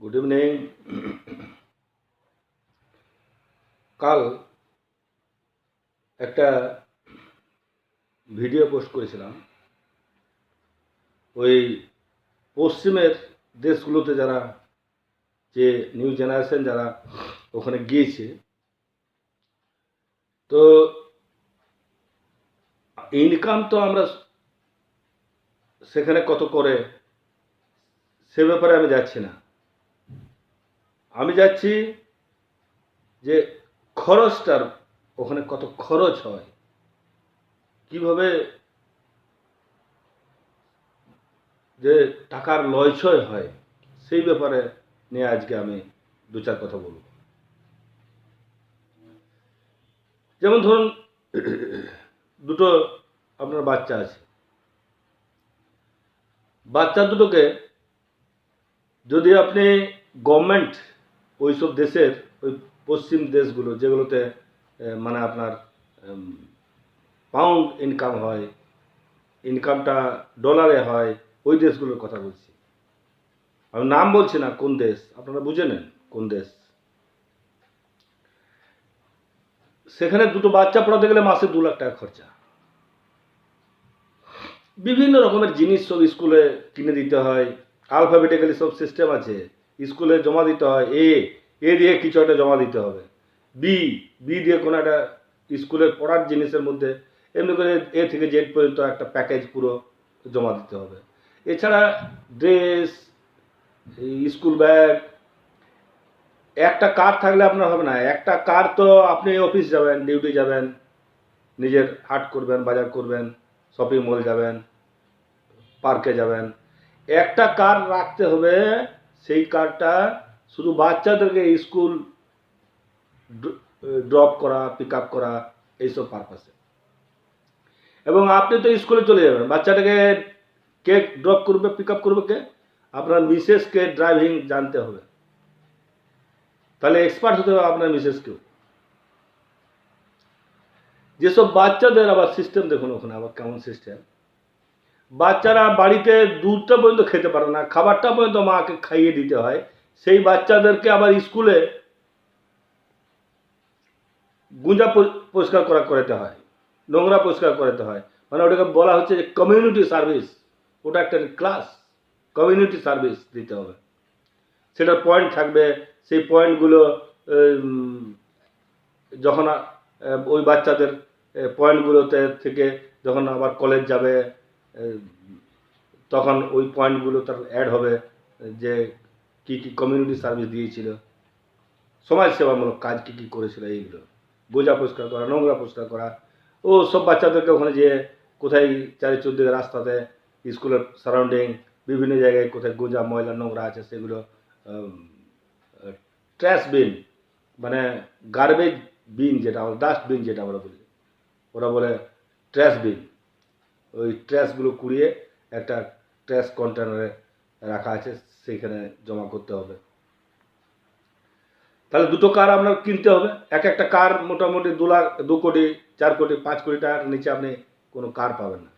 Good evening কাল একটা video post করেছিলাম। ওই পশ্চিমের দেশগুলোতে যারা, যে নিউ জেনারেশন যারা ওখানে গিয়েছে। তো ইনকাম তো আমরা সেখানে কত করে, সে ব্যাপারে আমি যাচ্ছি না। আমি যাচ্ছি যে খরচটার ওখানে কত খরচ হয়, কীভাবে যে টাকার লয়ছয় হয়, সেই ব্যাপারে নিয়ে আজকে আমি দু চার কথা বলব। যেমন ধরুন, দুটো আপনার বাচ্চা আছে। বাচ্চা দুটোকে যদি আপনি গভর্নমেন্ট ওইসব দেশের, ওই পশ্চিম দেশগুলো যেগুলোতে মানে আপনার পাউন্ড ইনকাম হয় ইনকামটা ডলারে হয়, ওই দেশগুলোর কথা বলছি। আমি নাম বলছি না কোন দেশ, আপনারা বুঝে নেন কোন দেশ। সেখানে দুটো বাচ্চা পড়াতে গেলে মাসে দু লাখ টাকা খরচা। বিভিন্ন রকমের জিনিস সব স্কুলে কিনে দিতে হয় আলফাবেটিক্যালি সব সিস্টেম আছে। স্কুলে জমা দিতে হয় এ এ দিয়ে কিছু একটা জমা দিতে হবে। বি বি দিয়ে কোনো একটা স্কুলের পড়ার জিনিসের মধ্যে এমনি করে এ থেকে জেড পর্যন্ত একটা প্যাকেজ পুরো জমা দিতে হবে। এছাড়া ড্রেস স্কুল ব্যাগ একটা কার থাকলে আপনার হবে না। একটা কার তো আপনি অফিস যাবেন ডিউটি যাবেন, নিজের হাট করবেন, বাজার করবেন শপিং মল যাবেন পার্কে যাবেন। একটা কার রাখতে হবে সেই কারটা শুধু বাচ্চাদেরকে স্কুল ড্রপ করা পিক আপ করা, এইসব পারপাসে এবং আপনি তো স্কুলে চলে যাবেন। বাচ্চাটাকে কে ড্রপ করবে পিক আপ করবে কে? আপনার মিসেসকে ড্রাইভিং জানতে হবে। তাহলে এক্সপার্ট হতে হবে আপনার মিসেসকেও যেসব বাচ্চাদের আবার সিস্টেম দেখুন ওখানে, আবার কেমন সিস্টেম বাচ্চারা বাড়িতে দুধটা পর্যন্ত খেতে পারে না, খাবারটা পর্যন্ত মাকে খাইয়ে দিতে হয়। সেই বাচ্চাদেরকে আবার স্কুলে গুঁজা পরিষ্কার করা করাতে হয়, নোংরা পরিষ্কার করাতে হয়। মানে ওটাকে বলা হচ্ছে যে কমিউনিটি সার্ভিস ওটা একটা ক্লাস কমিউনিটি সার্ভিস দিতে হবে। সেটার পয়েন্ট থাকবে। সেই পয়েন্টগুলো যখন ওই বাচ্চাদের পয়েন্টগুলোতে থেকে যখন আবার কলেজ যাবে তখন ওই পয়েন্টগুলো তার অ্যাড হবে, যে কি কি কমিউনিটি সার্ভিস দিয়েছিল সমাজ সেবামূলক কাজ কি কি করেছিল এইগুলো। বোঝা পরিষ্কার করা, নোংরা পরিষ্কার করা। ও সব বাচ্চাদেরকে ওখানে যেয়ে কোথায় চারি চৌদিকে রাস্তাতে স্কুলের সারাউন্ডিং বিভিন্ন জায়গায় কোথায় গোজা, ময়লা, নোংরা আছে, সেগুলো ট্র্যাশ বিন মানে গার্বেজ বিন যেটা আমরা ডাস্টবিন যেটা আমরা বলি, ওরা বলে ট্র্যাশ বিন ওই ট্র্যাশগুলো কুড়িয়ে একটা ট্র্যাশ কন্টেনারে রাখা আছে, সেইখানে জমা করতে হবে। তাহলে দুটো কার আপনার কিনতে হবে? এক একটা কার মোটামুটি দু লাখ, দু কোটি, চার কোটি, পাঁচ কোটি টাকার নিচে আপনি কোনো কার পাবেন না।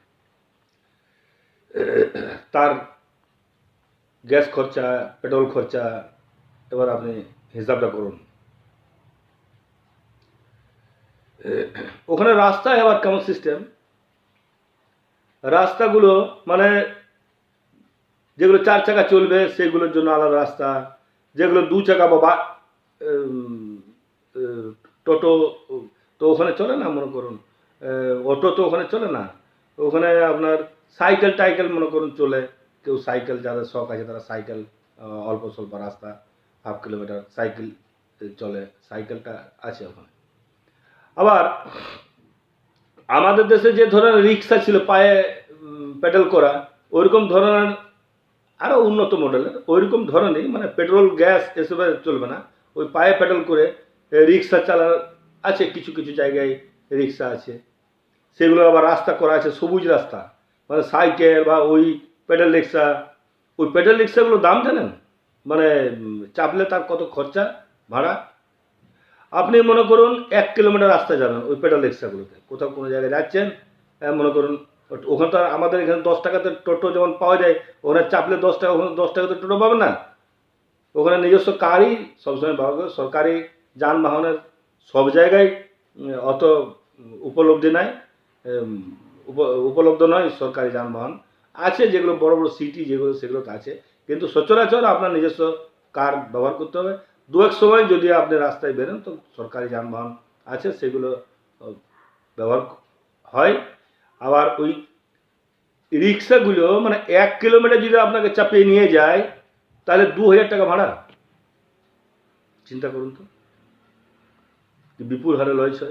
তার গ্যাস খরচা, পেট্রোল খরচা, এবার আপনি হিসাবটা করুন। ওখানে রাস্তায় আবার কেমন সিস্টেম রাস্তাগুলো মানে যেগুলো চার চাকা চলবে, সেগুলোর জন্য আলাদা রাস্তা। যেগুলো দু চাকা বা টোটো, তো ওখানে চলে না, মনে করুন। অটো তো ওখানে চলে না। ওখানে আপনার সাইকেল টাইকেল মনে করুন চলে। কেউ সাইকেল, যাদের শখ আছে তারা সাইকেল অল্প স্বল্প রাস্তা, হাফ কিলোমিটার সাইকেল চলে, সাইকেলটা আছে ওখানে। আবার আমাদের দেশে যে ধরনের রিক্সা ছিল পায়ে পেডেল করা, ওইরকম ধরনের আরও উন্নত মডেলের ওইরকম ধরনেরই মানে পেট্রোল গ্যাস এসবে চলবে না। ওই পায়ে পেডেল করে রিক্সা চালা আছে, কিছু কিছু জায়গায় রিক্সা আছে। সেগুলো আবার রাস্তা করা আছে, সবুজ রাস্তা। মানে সাইকেল বা ওই পেডেল রিক্সা ওই পেডেল রিক্সাগুলোর দাম জানেন? মানে চাপলে তার কত খরচা, ভাড়া? আপনি মনে করুন এক কিলোমিটার রাস্তা যাবেন ওই পেডাল রিক্সাগুলোতে কোথাও কোনো জায়গায় যাচ্ছেন আহ, মনে করুন ওখানে তো আমাদের এখানে দশ টাকাতে টোটো যেমন পাওয়া যায় ওখানে চাপলে দশ টাকা ওখানে দশ টাকাতে টোটো পাবেন না। ওখানে নিজস্ব কারই সবসময় ব্যবহার করে সরকারি যানবাহনের সব জায়গায় অত উপলব্ধি নাই উপ- উপলব্ধ নয় সরকারি যানবাহন। আছে যেগুলো বড় বড় সিটি যেগুলো সেগুলো আছে কিন্তু সচরাচর আপনার নিজস্ব কার ব্যবহার করতে হবে। দু এক সময় যদি আপনি রাস্তায় বেরোন, তো সরকারি যানবাহন আছে, সেগুলো ব্যবহার হয়। আবার ওই রিক্সাগুলো মানে এক কিলোমিটার যদি আপনাকে চাপিয়ে নিয়ে যায়, তাহলে দু হাজার টাকা ভাড়া। চিন্তা করুন তো। বিপুল হারে লয়েছে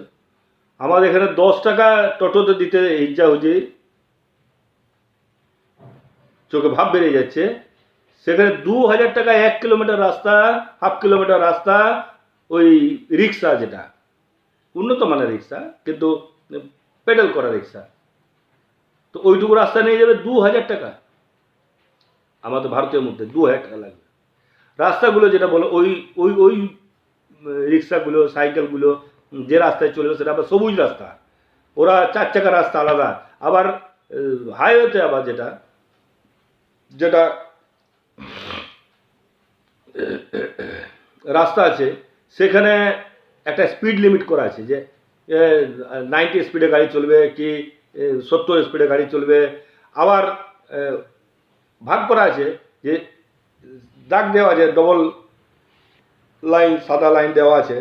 আমাদের এখানে দশ টাকা টোটোতে দিতে ইচ্ছা হচ্ছে চোখে ভাব বেড়ে যাচ্ছে। সেখানে দু হাজার টাকা, এক কিলোমিটার রাস্তা, হাফ কিলোমিটার রাস্তা, ওই রিক্সা যেটা, উন্নত মানের রিক্সা, কিন্তু পেডেল করা রিক্সা। তো ওইটুকু রাস্তা নিয়ে যাবে দু হাজার টাকা। আমাদের ভারতীয় মধ্যে দু হাজার টাকা লাগবে। রাস্তাগুলো যেটা বলো, ওই ওই ওই রিক্সাগুলো, সাইকেলগুলো, যে রাস্তায় চলবে সেটা আবার সবুজ রাস্তা। ওরা চার চাকা রাস্তা আলাদা। আবার হাইওয়েতে আবার যেটা যেটা রাস্তা আছে, সেখানে একটা স্পিড লিমিট করা আছে যে নাইনটি স্পিডে গাড়ি চলবে কি সত্তর স্পিডে গাড়ি চলবে। আবার ভাগ করা আছে যে, দাগ দেওয়া আছে ডবল লাইন সাদা লাইন দেওয়া আছে।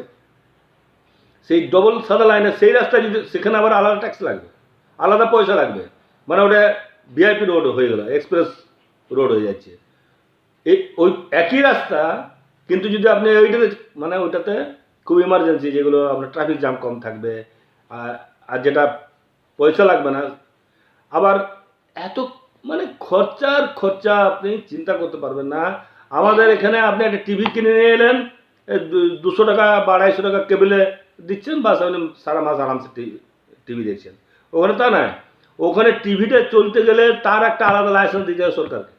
সেই ডবল সাদা লাইনে সেই রাস্তায় যদি, সেখানে আবার আলাদা ট্যাক্স লাগবে, আলাদা পয়সা লাগবে। মানে ওটা ভিআইপি রোড হয়ে গেল এক্সপ্রেস রোড হয়ে যাচ্ছে। এই ওই একই রাস্তা, কিন্তু যদি আপনি ওইটাতে মানে ওইটাতে খুব ইমার্জেন্সি যেগুলো আপনার ট্রাফিক জ্যাম কম থাকবে, আর আর যেটা পয়সা লাগবে না, আবার এত মানে খরচার খরচা আপনি চিন্তা করতে পারবেন না। আমাদের এখানে আপনি একটা টিভি কিনে নিয়ে এলেন দুশো টাকা বা আড়াইশো টাকা কেবিলে দিচ্ছেন, বাস আপনি সারা মাস আরামসে টিভি দেখছেন। ওখানে তা নয়, ওখানে টিভিটা চলতে গেলে তার একটা আলাদা লাইসেন্স দিতে হবে সরকারকে।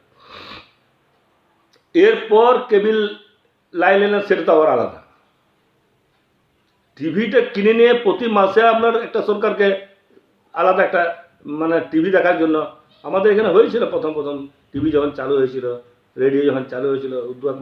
এরপর কেবিল লাইন এলেন, সেটা তো আবার আলাদা। টিভিটা কিনে নিয়ে প্রতি মাসে আপনার একটা সরকারকে আলাদা একটা মানে টিভি দেখার জন্য। আমাদের এখানে হয়েছিল প্রথম প্রথম টিভি যখন চালু হয়েছিল, রেডিও যখন চালু হয়েছিল মাস